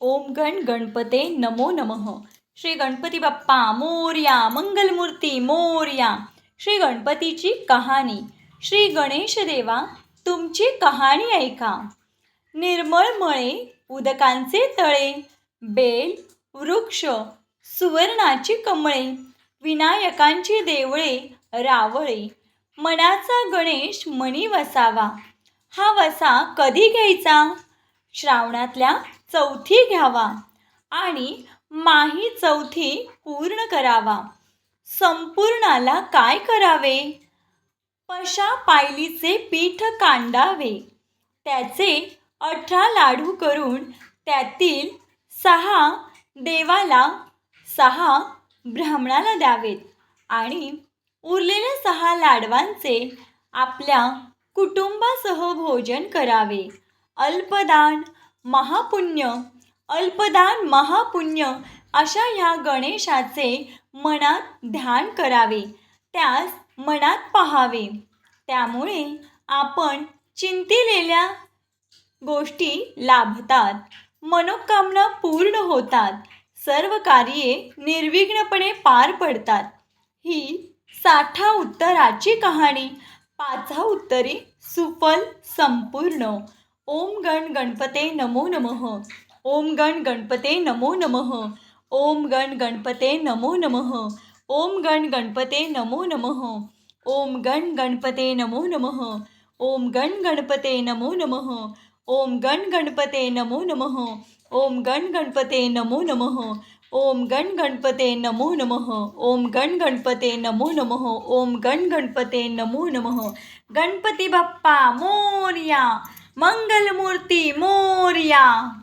ओम गण गणपते नमो नमः. श्री गणपती बाप्पा मोर्या मंगलमूर्ती मोर्या. श्री गणपतीची कहाणी. श्री गणेश देवा तुमची कहाणी ऐका. निर्मळ मळे उदकांचे तळे. बेल वृक्ष सुवर्णाची कमळे. विनायकांची देवळे रावळे. मनाचा गणेश मणी वसावा. हा वसा कधी घ्यायचा? श्रावणातल्या चौथी घ्यावा आणि माही चौथी पूर्ण करावा. संपूर्णाला काय करावे? पशा पायलीचे पीठ कांडावे. त्याचे अठरा लाडू करून त्यातील सहा देवाला सहा ब्राह्मणाला द्यावेत आणि उरलेल्या सहा लाडवांचे आपल्या कुटुंबासह भोजन करावे. अल्पदान महापुण्य अल्पदान महापुण्य अशा ह्या गणेशाचे मनात ध्यान करावे. त्यास मनात पहावे. त्यामुळे आपण चिंतिलेल्या गोष्टी लाभतात. मनोकामना पूर्ण होतात. सर्व कार्ये निर्विघ्नपणे पार पडतात. ही साठा उत्तराची कहाणी. पाचा उत्तरे सुफल संपूर्ण. ओम गण गणपते नमो नमः ओम गण गणपते नमो नमः ओम गण गणपते नमो नमः ओम गण गणपते नमो नमः ओम गण गणपते नमो नमः ओम गण गणपते नमो नमः ओम गण गणपते नमो नमः ओम गण गणपते नमो नमः ओम गण गणपते नमो नमः ओम गण गणपते नमो नमः ओम गण गणपते नमो नमः गणपती बाप्पा मोर्या मंगलमूर्ती मोर्या.